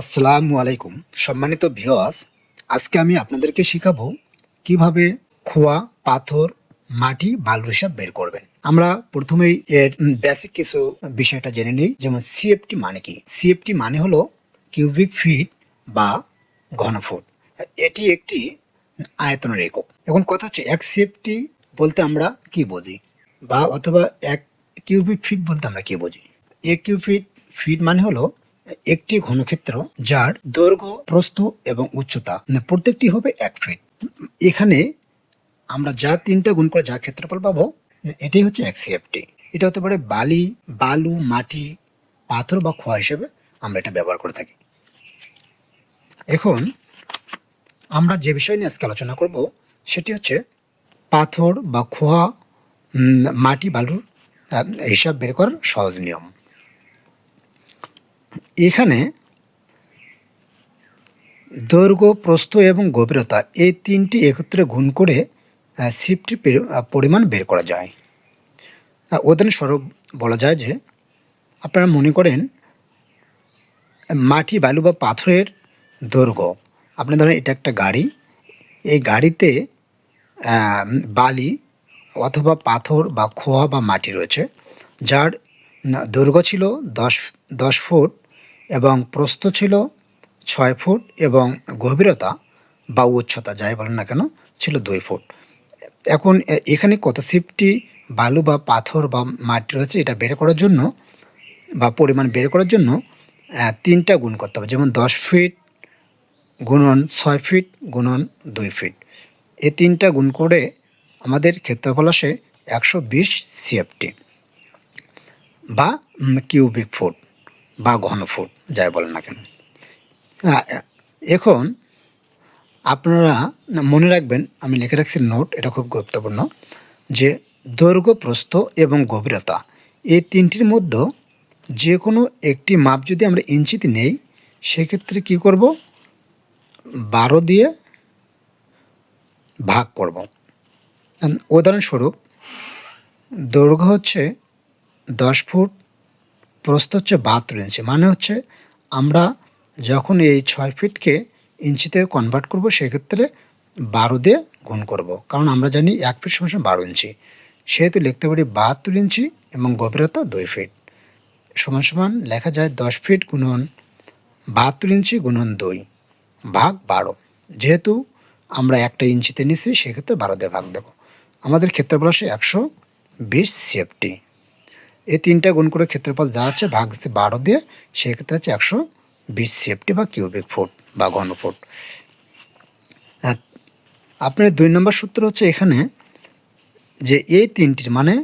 আসসালামু আলাইকুম, সম্মানিত ভিওয়াস আজকে আমি আপনাদেরকে শেখাবো কীভাবে খোয়া, পাথর, মাটি বালুর হিসাব বের করবেন। আমরা প্রথমেই এর বেসিক কিছু বিষয়টা জেনে নিই, যেমন সিএফটি মানে কি? সিএফটি মানে হলো কিউবিক ফিট বা ঘনফুট। এটি একটি আয়তনের একক। এখন কথা হচ্ছে এক সিএফটি বলতে আমরা কি বুঝি? বা অথবা এক কিউবিক ফিট বলতে আমরা কি বুঝি? এক কিউবিক ফিট মানে হলো একটি ঘনক্ষেত্র যার দৈর্ঘ্য, প্রস্থ এবং উচ্চতা মানে প্রত্যেকটি হবে এক ফিট এখানে আমরা যা তিনটা গুণ করে যা ক্ষেত্রফল পাবো, এটাই হচ্ছে এক সিএফটি এটা হতে পারে বালি, বালু, মাটি, পাথর বা খোয়া হিসেবে আমরা এটা ব্যবহার করে থাকি। এখন আমরা যে বিষয় নিয়ে আজকে আলোচনা করব, সেটি হচ্ছে পাথর বা খোয়া মাটি, বালুর হিসাব বের করার সহজ নিয়ম। এখানে দৈর্ঘ্য, প্রস্থ এবং গভীরতা এই তিনটি একত্রে গুণ করে সিফটির পরিমাণ বের করা যায়। উদাহরণস্বরূপ বলা যায় যে, আপনারা মনে করেন, মাটি, বালু বা পাথরের দৈর্ঘ্য। আপনি ধরেন এটা একটা গাড়ি। এই গাড়িতে বালি অথবা পাথর বা খোয়া বা মাটি রয়েছে, যার দৈর্ঘ্য ছিল দশ দশ ফুট এবং প্রস্থ ছিল ছয় ফুট এবং গভীরতা বা উচ্চতা, যাই বলেন না কেন, ছিল দুই ফুট। এখন এখানে কত সিফটি বালু বা পাথর বা মাটি রয়েছে, এটা বের করার জন্য বা পরিমাণ বের করার জন্য তিনটা গুণ করতে হবে। যেমন দশ ফিট গুণন ছয় ফিট গুণন দুই ফিট। এই তিনটা গুণ করে আমাদের ক্ষেত্রফল আসে একশো বিশ সিএফটি বা কিউবিক ফুট। বা ঘন ফুট, যাই বলেন না কেন। এখন আপনারা মনে রাখবেন, আমি লিখে রাখছি নোট, এটা খুব গুরুত্বপূর্ণ, যে দৈর্ঘ্য, প্রস্থ এবং গভীরতা, এই তিনটির মধ্যে যে কোনো একটি মাপ যদি আমরা ইঞ্চিতে নেই, সেক্ষেত্রে কি করব? বারো দিয়ে ভাগ করব। উদাহরণস্বরূপ, দৈর্ঘ্য হচ্ছে দশ ফুট প্রস্থ হচ্ছে বাহাত্তর ইঞ্চি মানে হচ্ছে আমরা যখন এই ছয় ফিটকে ইঞ্চিতে কনভার্ট করব, সেক্ষেত্রে বারো দিয়ে গুণ করব। কারণ আমরা জানি এক ফিট সমান বারো ইঞ্চি সেহেতু লিখতে পারি বাহাত্তর ইঞ্চি এবং গভীরতা দুই ফিট। সমান সমান লেখা যায় দশ ফিট গুণন বাহাত্তর ইঞ্চি গুণন দুই ভাগ বারো। যেহেতু আমরা একটা ইঞ্চিতে নিছি, সেক্ষেত্রে বারো দিয়ে ভাগ দেবো। আমাদের ক্ষেত্রফল আসে একশো বিশ সিএফটি এই তিনটা গুণ করে ক্ষেত্রফল যা আছে, ভাগ হচ্ছে বারো দিয়ে, সেক্ষেত্রে হচ্ছে একশো বিশ সেফটি বা কিউবিক ফুট বা ঘন ফুট আর আপনার দুই নম্বর সূত্র হচ্ছে এখানে যে এই তিনটির মানে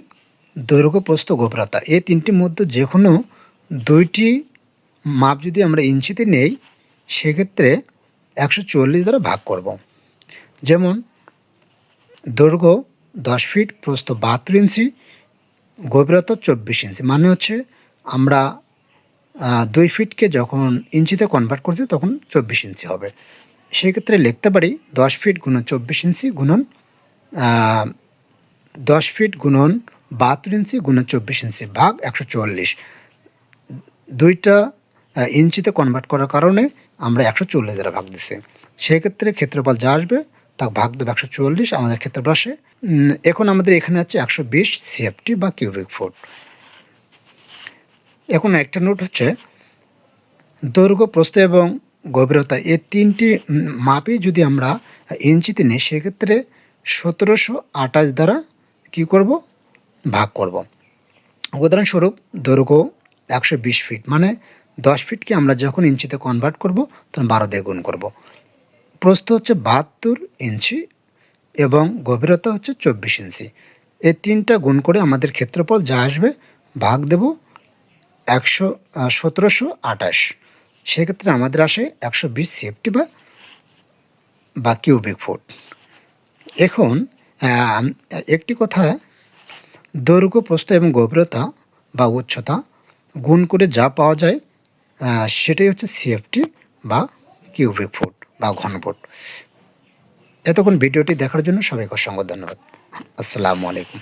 দৈর্ঘ্য প্রস্থ গভীরতা এই তিনটির মধ্যে যে কোনো দুইটি মাপ যদি আমরা ইঞ্চিতে নেই, সেক্ষেত্রে একশো চল্লিশ দ্বারা ভাগ করব। যেমন দৈর্ঘ্য দশ ফিট প্রস্থ বাহাত্তর ইঞ্চি গভীরতা চব্বিশ ইঞ্চি মানে হচ্ছে আমরা দুই ফিটকে যখন ইঞ্চিতে কনভার্ট করছি তখন চব্বিশ ইঞ্চি হবে। সেক্ষেত্রে লিখতে পারি দশ ফিট গুণন চব্বিশ ইঞ্চি গুণন দশ ফিট গুণন বাহাত্তর ইঞ্চি গুণন চব্বিশ ইঞ্চি ভাগ একশো চল্লিশ। দুইটা ইঞ্চিতে কনভার্ট করার কারণে আমরা একশো চল্লিশ দ্বারা ভাগ দিচ্ছি। সেক্ষেত্রে ক্ষেত্রফল যা আসবে তা ভাগ দেবে একশো চল্লিশ আমাদের ক্ষেত্রে উম, এখন আমাদের এখানে আছে একশো বিশ সিএফটি বা কিউবিক ফুট এখন একটা নোট হচ্ছে দৈর্ঘ্য প্রস্থ এবং গভীরতা এই তিনটি মাপই যদি আমরা ইঞ্চিতে নিই সেক্ষেত্রে সতেরোশো আঠাশ দ্বারা কী করব? ভাগ করব। উদাহরণস্বরূপ দৈর্ঘ্য একশো বিশ ফিট মানে দশ ফিটকে আমরা যখন ইঞ্চিতে কনভার্ট করব তখন বারো দিয়ে গুণ করব। প্রস্থ হচ্ছে বাহাত্তর ইঞ্চি এবং গভীরতা হচ্ছে চব্বিশ ইঞ্চি। এই তিনটা গুণ করে আমাদের ক্ষেত্রফল যা আসবে, ভাগ দেব একশো সতেরোশো আঠাশ। সেক্ষেত্রে আমাদের আসে একশো বিশ সিএফটি বা বা কিউবিক ফুট। এখন একটি কথা, দৈর্ঘ্য, প্রস্থ এবং গভীরতা বা উচ্চতা গুণ করে যা পাওয়া যায় সেটাই হচ্ছে সিএফটি বা কিউবিক ফুট। বা ঘনফুট এতক্ষণ ভিডিওটি দেখার জন্য সবাইকে অসংখ্য ধন্যবাদ। আসসালামু আলাইকুম।